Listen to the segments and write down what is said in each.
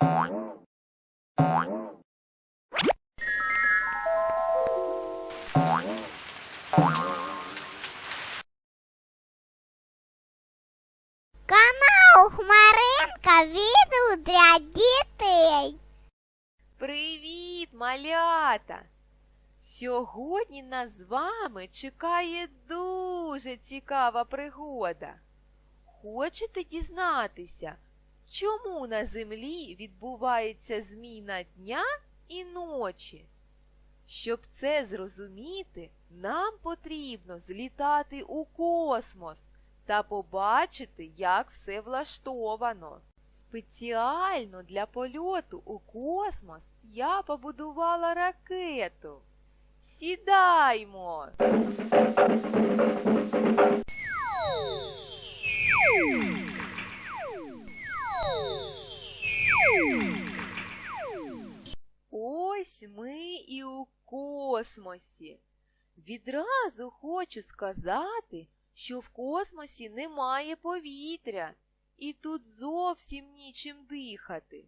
Канал Хмаринка відео для дітей. Привіт, малята! Сьогодні нас з вами чекає дуже цікава пригода. Хочете дізнатися, чому на землі відбувається зміна дня і ночі? Щоб це зрозуміти, нам потрібно злітати у космос та побачити, як все влаштовано. Спеціально для польоту у космос я побудувала ракету. Сідаймо. Космосі. Відразу хочу сказати, що в космосі немає повітря, і тут зовсім нічим дихати.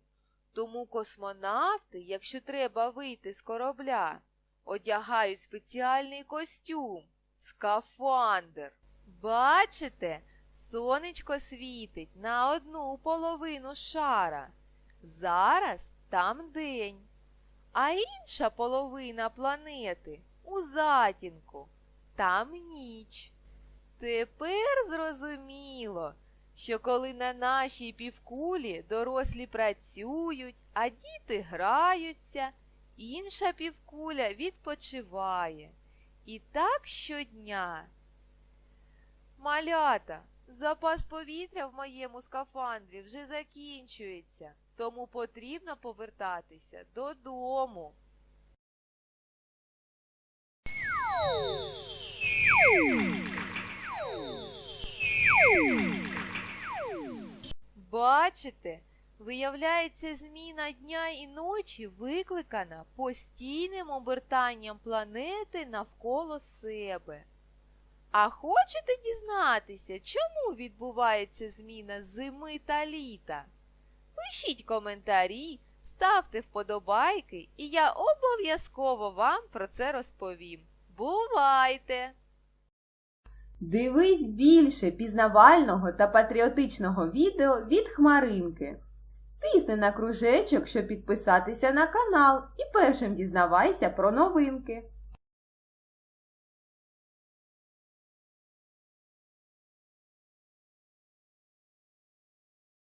Тому космонавти, якщо треба вийти з корабля, одягають спеціальний костюм скафандр. Бачите, сонечко світить на одну половину шара. Зараз там день, а інша половина планети у затінку, там ніч. Тепер зрозуміло, що коли на нашій півкулі дорослі працюють, а діти граються, інша півкуля відпочиває. І так щодня. Малята, запас повітря в моєму скафандрі вже закінчується, тому потрібно повертатися додому. Бачите, виявляється, зміна дня і ночі викликана постійним обертанням планети навколо себе. А хочете дізнатися, чому відбувається зміна зими та літа? Пишіть коментарі, ставте вподобайки, і я обов'язково вам про це розповім. Бувайте! Дивись більше пізнавального та патріотичного відео від Хмаринки. Тисни на кружечок, щоб підписатися на канал і першим дізнавайся про новинки.